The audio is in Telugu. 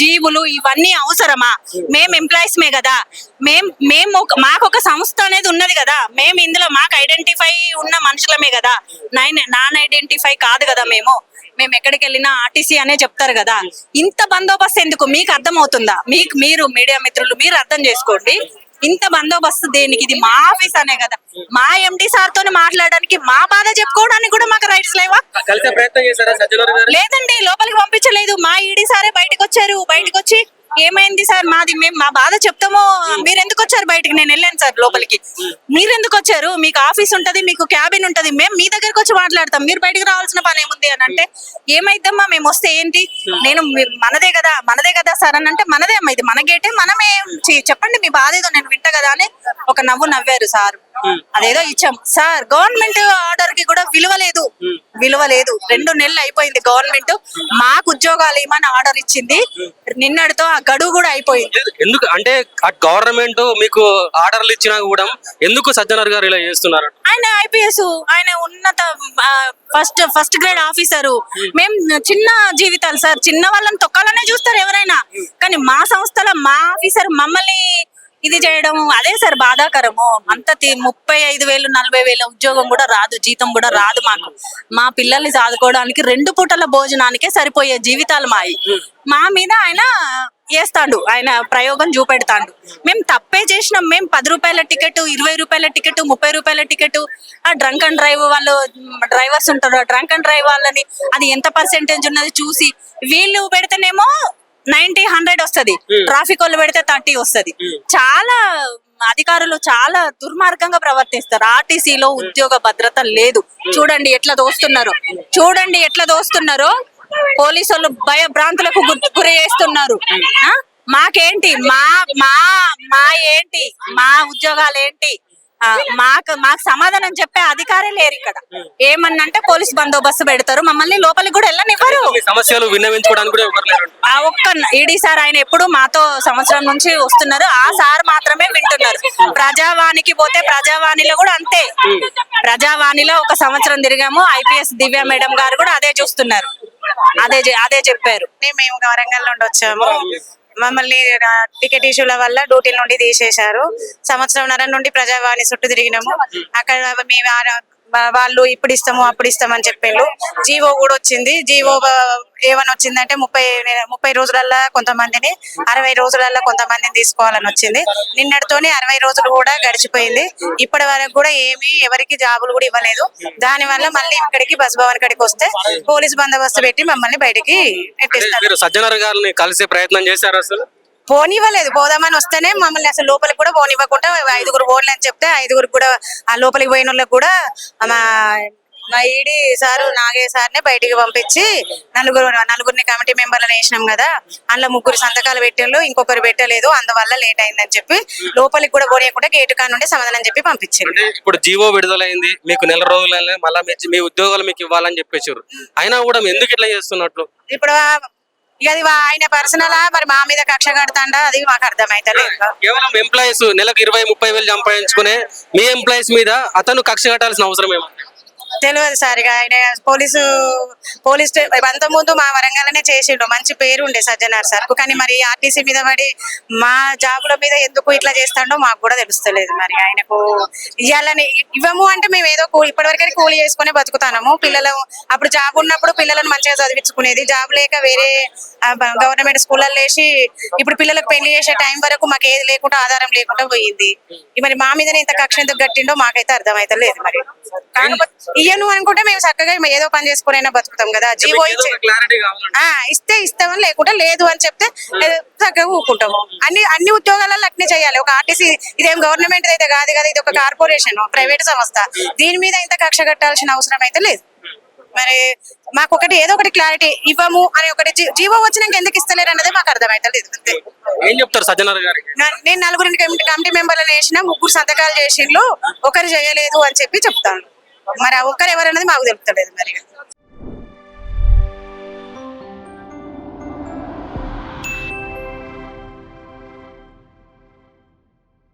జీవులు ఇవన్నీ అవసరమా? మేము ఎంప్లాయీస్ మే కదా. మేం మేము మాకు ఒక సంస్థ అనేది ఉన్నది కదా. మేము ఇందులో మాకు ఐడెంటిఫై ఉన్న మనుషులమే కదా. నైన్ నాన్ ఐడెంటిఫై కాదు కదా మేము. మేము ఎక్కడికి వెళ్ళినా ఆర్టీసీ అనే చెప్తారు కదా. ఇంత బందోబస్తు ఎందుకు? మీకు అర్థమవుతుందా? మీకు మీరు మీడియా మిత్రులు మీరు అర్థం చేసుకోండి. ఇంత బందోబస్తు దేనికి? ఇది మా ఆఫీస్ అనే కదా. మా ఎండి సార్ తోని మాట్లాడడానికి మా బాధ చెప్పుకోవడానికి కూడా మాకు రైట్స్ లేవా? లేదండి లోపలికి పంపించలేదు. మా ఈడీ సారే బయటకు వచ్చారు బయటకు వచ్చి ఏమైంది సార్? మాది మేము మా బాధ చెప్తాము? మీరు ఎందుకు వచ్చారు బయటికి? నేను వెళ్ళాను సార్ లోపలికి. మీరు ఎందుకు వచ్చారు? మీకు ఆఫీస్ ఉంటది మీకు క్యాబిన్ ఉంటది. మేము మీ దగ్గరకు వచ్చి మాట్లాడతాం. మీరు బయటకు రావాల్సిన పని ఏముంది అని అంటే ఏమైద్దమ్మా? మేము వస్తే ఏంటి? నేను మనదే కదా మనదే కదా సార్ అని అంటే మనదే అమ్మా. ఇది మన గేటే మనమే చెప్పండి మీ బాధ ఏదో నేను వింటా కదా అని ఒక నవ్వు నవ్వారు సార్. అదేదో ఇచ్చాం. సార్ గవర్నమెంట్ ఆర్డర్కి కూడా విలువ లేదు. విలువ లేదు. రెండు నెలలు అయిపోయింది గవర్నమెంట్. మాకు ఉద్యోగాలు ఏమని ఆర్డర్ ఇచ్చింది? నిన్నటితో ఆ గడువు కూడా అయిపోయింది. ఎందుకు అంటే గవర్నమెంట్ మీకు ఆర్డర్లు ఇచ్చినా కూడా ఎందుకు సజ్జనర్ గారు ఇలా చేస్తున్నారు? ఆయన ఐపీఎస్ ఆయన ఉన్నత ఫస్ట్ ఫస్ట్ గ్రేడ్ ఆఫీసరు. మేము చిన్న జీవితాలు సార్. చిన్న వాళ్ళని తొక్కాలనే చూస్తారు ఎవరైనా. కానీ మా సంస్థలో మా ఆఫీసర్ మమ్మల్ని ఇది చేయడం అదే సార్ బాధాకరము. అంత ముప్పై ఐదు వేలు నలభై వేల ఉద్యోగం కూడా రాదు జీతం కూడా రాదు మాకు. మా పిల్లల్ని సాదుకోవడానికి రెండు పూటల భోజనానికే సరిపోయే జీవితాలు మాయి. మా మీద ఆయన వేస్తాడు ఆయన ప్రయోగం చూపెడతాడు. మేము తప్పే చేసినాం మేము పది రూపాయల టికెట్ ఇరవై రూపాయల టికెట్ ముప్పై రూపాయల టికెట్. ఆ డ్రంక్ అండ్ డ్రైవ్ వాళ్ళు డ్రైవర్స్ ఉంటారు డ్రంక్ అండ్ డ్రైవ్ వాళ్ళని అది ఎంత పర్సెంటేజ్ ఉన్నది చూసి వీళ్ళు పెడితేనేమో నైన్టీ హండ్రెడ్ వస్తది. ట్రాఫిక్ వాళ్ళు పెడితే థర్టీ వస్తది. చాలా అధికారులు చాలా దుర్మార్గంగా ప్రవర్తిస్తారు. ఆర్టీసీలో ఉద్యోగ భద్రత లేదు. చూడండి ఎట్లా దోస్తున్నారు. చూడండి ఎట్లా దోస్తున్నారో. పోలీసు వాళ్ళు భయభ్రాంతులకు గురి చేస్తున్నారు? మాకేంటి? మా మా మా ఏంటి? మా ఉద్యోగాలు ఏంటి మాకు మాకు సమాధానం చెప్పే అధికారే లేరు ఇక్కడ. ఏమన్నంటే పోలీస్ బందోబస్తు పెడతారు. మమ్మల్ని లోపలికి కూడా వెళ్ళనివ్వరు. సమస్యలు విన్నవించుకోవడానికి ఆ ఒక్క ఈడీ సార్ ఆయన ఎప్పుడు మాతో సంవత్సరం నుంచి వస్తున్నారు. ఆ సార్ మాత్రమే వింటున్నారు. ప్రజావాణికి పోతే ప్రజావాణిలో కూడా అంతే. ప్రజావాణిలో ఒక సంవత్సరం తిరిగాము. ఐపీఎస్ దివ్య మేడం గారు కూడా అదే చూస్తున్నారు. అదే అదే చెప్పారు. మేము వరంగల్ నుండి వచ్చాము. మమ్మల్ని టికెట్ ఇష్యూల వల్ల డ్యూటీ నుండి తీసేశారు. సంవత్సరంన్నర నుండి ప్రజావాణి చుట్టూ తిరిగినాము. అక్కడ మేము వాళ్ళు ఇప్పుడు ఇస్తాము అప్పుడు ఇస్తామని చెప్పిండ్రు జీవో కూడా వచ్చింది. జీవో ఏమని వచ్చిందంటే ముప్పై ముప్పై రోజులల్లా కొంతమందిని అరవై రోజులల్లా కొంతమందిని తీసుకోవాలని వచ్చింది. నిన్నటితోనే అరవై రోజులు కూడా గడిచిపోయింది. ఇప్పటి వరకు కూడా ఏమీ ఎవరికి జాబులు కూడా ఇవ్వలేదు. దాని వల్ల మళ్ళీ ఇక్కడికి బస్ భవన్ కాడికి వస్తే పోలీస్ బందోబస్తు పెట్టి మమ్మల్ని బయటికి నెట్టిస్తారు. మీరు సజ్జనర్ గారిని కలిసే ప్రయత్నం చేశారు అసలు? పోనివ్వలేదు. పోదామని వస్తేనే మమ్మల్ని అసలు లోపలికి కూడా పోనివ్వకుండా ఐదుగురు పోన్లు అని చెప్తే ఐదుగురు కూడా ఆ లోపలికి పోయిన వాళ్ళకి కూడా మా మా ఈడి సారు నాగే సార్ని బయటికి పంపించి నలుగురు నలుగురిని కమిటీ మెంబర్లను వేసినాం కదా. అందులో ముగ్గురు సంతకాలు పెట్టిండ్రు ఇంకొకరు పెట్టలేదు. అందువల్ల లేట్ అయిందని చెప్పి లోపలికి కూడా పోనీయకుండా గేటు నుండి సమాధానం చెప్పి పంపించారు ఇప్పుడు జీవో విడుదలైంది. మీకు నెల రోజులనే మళ్ళీ మీ- ఉద్యోగాలు మీకు ఇవ్వాలని చెప్పేసారు అయినా కూడా ఎందుకు ఇట్లా చేస్తున్నట్లు? ఇప్పుడు ఇక అది వా- ఆయన పర్సనల్ మరి మా మీద కక్ష కడతాండా? అది మాకు అర్థమైతే కేవలం ఎంప్లాయీస్ నెలకు ఇరవై ముప్పై వేలు సంపాదించుకునే మీ ఎంప్లాయీస్ మీద అతను కక్ష కట్టాల్సిన అవసరం ఏమో తెలియదు సార్ ఇక ఆయన పోలీసు పోలీస్ అంత ముందు మా వరంగల్నే చేసిండు. మంచి పేరు ఉండే సజ్జనార్ సార్. కానీ మరి ఆర్టీసీ మీద పడి మా జాబుల మీద ఎందుకు ఇట్లా చేస్తాడో మాకు కూడా తెలుస్తలేదు మరి. ఆయనకు ఇవ్వాలని ఇవ్వము అంటే మేము ఏదో ఇప్పటివరకే కూలి చేసుకునే బతుకుతాము పిల్లలు అప్పుడు జాబ్ ఉన్నప్పుడు పిల్లలను మంచిగా చదివించుకునేది. జాబ్ లేక వేరే గవర్నమెంట్ స్కూళ్ళల్లో వేసి ఇప్పుడు పిల్లలకు పెళ్ళి చేసే టైం వరకు మాకు ఏది లేకుండా ఆధారం లేకుండా పోయింది. మరి మా మీదనే ఇంత కక్ష ఎందుకు కట్టిండో మాకైతే అర్థమైతే లేదు మరి. కాకపోతే ఇయ్యను అనుకుంటే మేము చక్కగా ఏదో పని చేసుకునైనా బతుకుతాం కదా. జీవో ఇచ్చే ఇస్తే ఇస్తామని లేకుంటే లేదు అని చెప్తే ఏ, చక్కగా ఊకుంటాము అన్ని అన్ని ఉద్యోగాలలో అట్నే చేయాలి. ఒక ఆర్టీసీ ఇదేం గవర్నమెంట్ అయితే కాదు కదా ఇది ఒక కార్పొరేషన్ ప్రైవేట్ సంస్థ. దీని మీద ఇంత కక్ష కట్టాల్సిన అవసరం అయితే లేదు. మరి మాకు ఒకటి ఏదో ఒకటి క్లారిటీ ఇవ్వము అని ఒకటి జీవో వచ్చినాక ఎందుకు ఇస్తలేరు అన్నది మాకు అర్థమైతే లేదు అంతే. ఏం చెప్తారు సజ్జనర్ గారికి? నా- నేను నలుగురిని కమిటీ కమిటీ మెంబర్లను వేసిన ముగ్గురు సంతకాలు చేసిండ్రు ఒకరు చేయలేదు అని చెప్పి చెప్తాను. మరి ఆ ఒక్కరు ఎవరన్నది మాకు తెలుపుతలేదు మరి.